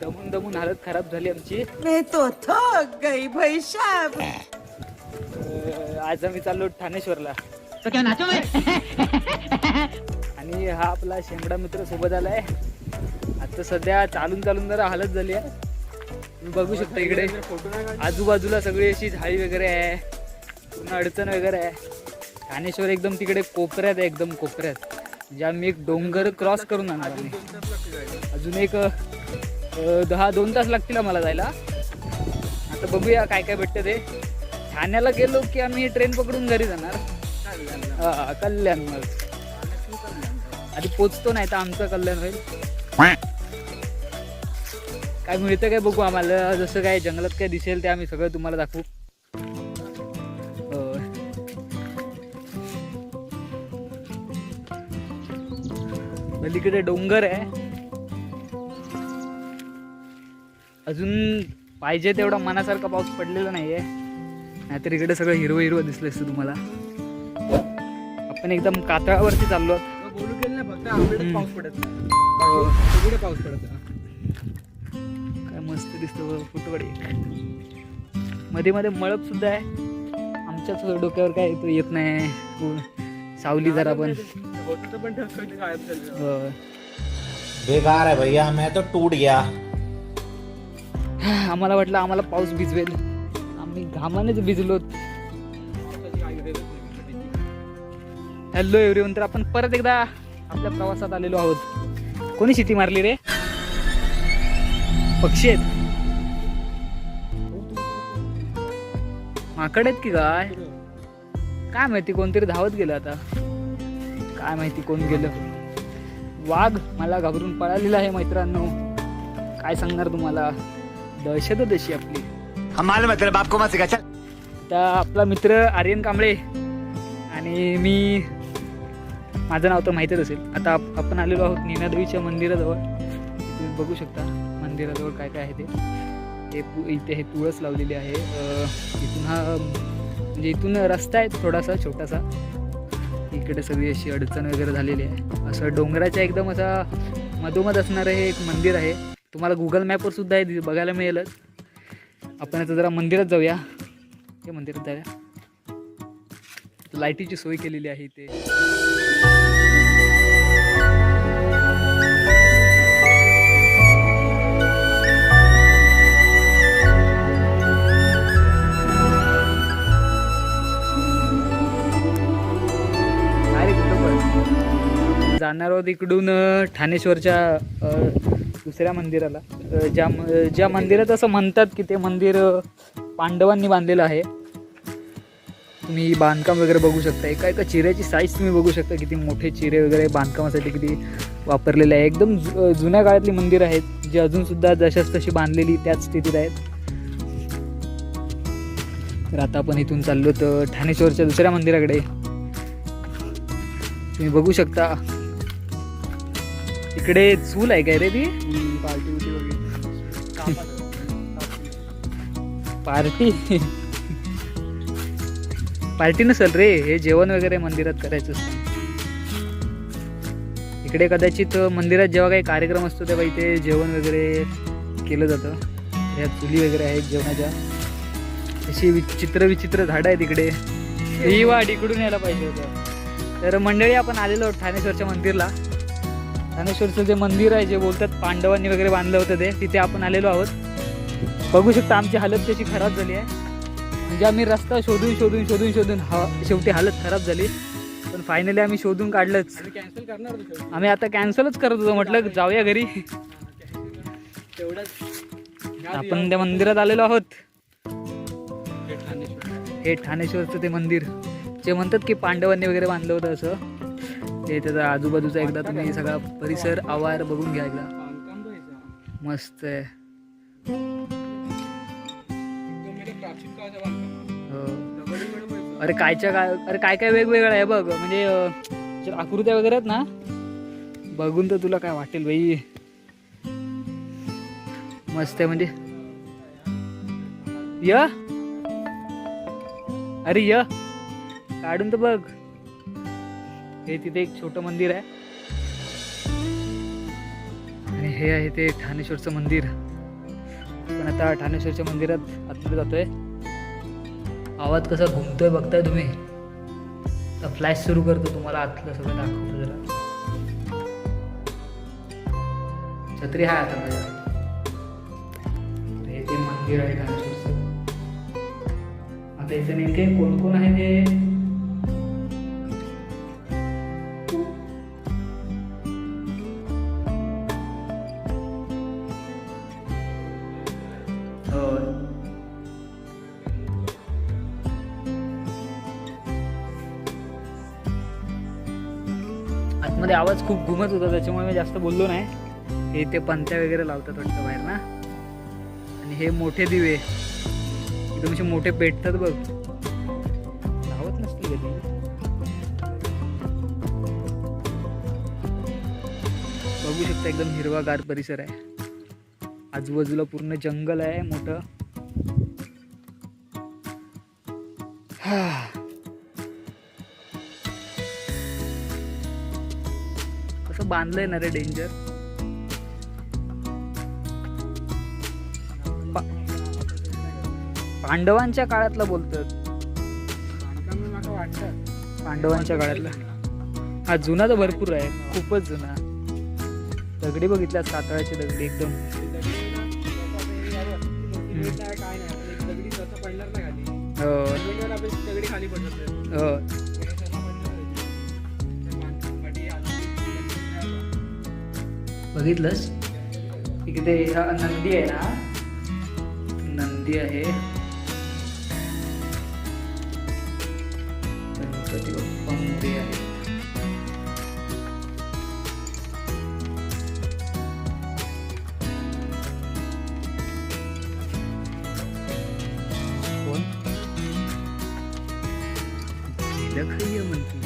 दमून दमून हालत खराब झाली आमची. मैं तो थक गई भाई साहब अं, आज आम्ही चाललो ठाणेश्वरला. तो क्या नाचो मैं आणि हा आपला शेंबडा मित्र सोबत आलाय. आता सध्या चालून चालून जरा हालत झाली आहे. तुम्ही बघू शकता इकडे. आजूबाजूला सगळी अशी झाडी वगैरे आहे. पूर्ण अडचण वगैरे आहे. ठाणेश्वर एकदम तिकडे कोपऱ्यात आहे एकदम कोपऱ्यात. म्हणजे आम्ही एक डोंगर क्रॉस करून आणणार आम्ही अजून एक दहा दोन तास लागतील आम्हाला जायला. आता बघूया काय काय भेटतं ते. ठाण्याला गेलो की आम्ही ट्रेन पकडून घरी जाणार. हा कल्याण मग. आधी पोचतो नाही तर आमचं कल्याण होईल. काय मिळतं काय बघू आम्हाला. जसं काय जंगलात काय दिसेल ते आम्ही सगळं तुम्हाला दाखवू. पलीकडे डोंगर आहे. अजून पाहिजे तेवढा मनासारखा पाऊस पडलेला नाहीये. नाहीतर इकडे सगळं हिरवं हिरवं दिसलं असतं तुम्हाला. आपण एकदम कातळावरती चाललो बोलू ना फक्त आंबेडच पाऊस पडत नाही. सगळीकडे पाऊस पडत नाही. काय मस्त दिसतं फुटवडी. मध्ये मध्ये मळप सुद्धा आहे. आमच्याच डोक्यावर काय तो येत नाही. सावली जरा पण. होतं पण ठस कधी गायब झालं. होय. बेकार है भैया मैं तो टूट गया. आम्हाला वाटलं आम्हाला पाऊस भिजवेल. आम्ही घामानेच भिजलो हॅलो एव्हरीवन तर आपण परत एकदा आपल्या प्रवासात आलेलो आहोत. कोणी शिटी मारली रे? पक्षी आहेत. माकड आहेत की काय? काय माहिती कोणतरी धावत गेलं आता. काय माहिती कोण गेलं. वाघ मला घाबरून पळालेला आहे मित्रांनो. काय सांगणार तुम्हाला? दहशतच अशी आपली. आता आपला मित्र आर्यन कांबळे आणि मी माझं नाव तर माहीतच असेल. आता आप- आपण आलेलो आहोत नीनादेवीच्या मंदिराजवळ. तुम्ही बघू शकता मंदिराजवळ काय काय आहे ते. हे पु इथे हे तुळस लावलेली आहे. अ, इथून हा म्हणजे इथून रस्ता आहे थोडासा छोटासा. इकडे सगळी अशी अडचण वगैरे झालेली आहे. असं डोंगराच्या एकदम असा मधोमध असणारं हे एक मंदिर आहे. तुम्हाला गुगल मॅपवर सुद्धा हे दि- बघायला मिळेलच. आपण आता जरा मंदिरात जाऊया. हे मंदिरात जाऊया. लाईटीची सोय केलेली आहे इथे. जाणार आहोत इकडून ठाणेश्वरच्या दुसऱ्या मंदिराला ज्या म- ज्या मंदिरात असं म्हणतात की ते मंदिर पांडवांनी बांधलेलं आहे. तुम्ही बांधकाम वगैरे बघू शकता. एका एका चिऱ्याची साईज तुम्ही बघू शकता. किती मोठे चिरे वगैरे बांधकामासाठी किती वापरलेले आहे. एकदम जु- जुन्या काळातली मंदिर आहेत जी अजूनसुद्धा जशाच तशी बांधलेली त्याच स्थितीत आहेत. तर आता आपण इथून चाललो तर ठाणेश्वरच्या दुसऱ्या मंदिराकडे. तुम्ही बघू शकता. इकडे चूल आहे काय रे ती? पार्टी. उटी वगैरे पार्टी पार्टी नसेल रे हे जेवण वगैरे मंदिरात करायचं असतं. इकडे कदाचित मंदिरात जेव्हा काही कार्यक्रम असतो तेव्हा इथे जेवण वगैरे केलं जातं. ह्या चुली वगैरे आहेत जेवणाच्या. अशी विचित्र विचित्र झाडं आहेत इकडे. ही वाट इकडून यायला पाहिजे होतं. तर मंडळी आपण आलेलो ठाणेश्वरच्या मंदिरला. ठाणेश्वरचं जे मंदिर आहे जे बोलतात पांडवांनी वगैरे बांधलं होतं ते तिथे आपण आलेलो आहोत. बघू शकता आमची हालत कशी खराब झाली आहे. म्हणजे आम्ही रस्ता शोधून शोधून शोधून शोधून हा शेवटी हालत खराब झाली. पण फायनली आम्ही शोधून काढलंच. कॅन्सल करणार. आम्ही आता कॅन्सलच करत होतो म्हटलं जाऊया घरी. तेवढंच. आपण त्या मंदिरात आलेलो आहोत. हे ठाणेश्वरचं ते मंदिर. जे म्हणतात की पांडवांनी वगैरे बांधलं होतं असं. म्हणजे ते त्याचा आजूबाजूचा एकदा तुम्ही सगळा परिसर आवार बघून घ्या एकदा. मस्त आहे. हो. अरे कायच्या काय अरे काय काय वेगवेगळं आहे बघ. म्हणजे आकृत्या वगैरे आहेत ना बघून तर तुला काय वाटेल बाई. मस्त आहे म्हणजे. य? अरे य? काढून तर बघ. हे तिथे एक छोटं मंदिर आहे. आणि हे आहे ते ठाणेश्वरचं मंदिर. पण आता ठाणेश्वरच्या मंदिरात आतमध्ये जातोय. आवाज कसा घुमतोय बघताय तुम्ही? तर फ्लॅश सुरू करतो तुम्हाला आतलं सगळं दाखवतो जरा. छत्री आहे आता माझ्या. हे ते मंदिर आहे ठाणेश्वरचं. आता इथे नेमके कोण कोण आहे ते आतमध्ये आवाज खूप घुमत होता त्याच्यामुळे मी जास्त बोललो नाही. हे ते पंत्या वगैरे लावतात वाटतं बाहेर ना. आणि हे मोठे दिवे. एकदम असे मोठे पेटतात बघ. लावत नसतील कधी बघू शकता एकदम हिरवागार परिसर आहे. आजूबाजूला पूर्ण जंगल आहे मोठं. हा. बांधलंय ना रे डेंजर. पांडवांच्या काळातलं बोलतात पांडवांच्या काळातला? हा जुना तर भरपूर आहे. खूपच जुना. दगडी बघितल्या कातळाची दगडी एकदम. हो. बघितलंस? इकडे हा नंदी आहे ना? नंदी आहे. गणपती बाप्पा मोरे आहे. कोण? म्हणते.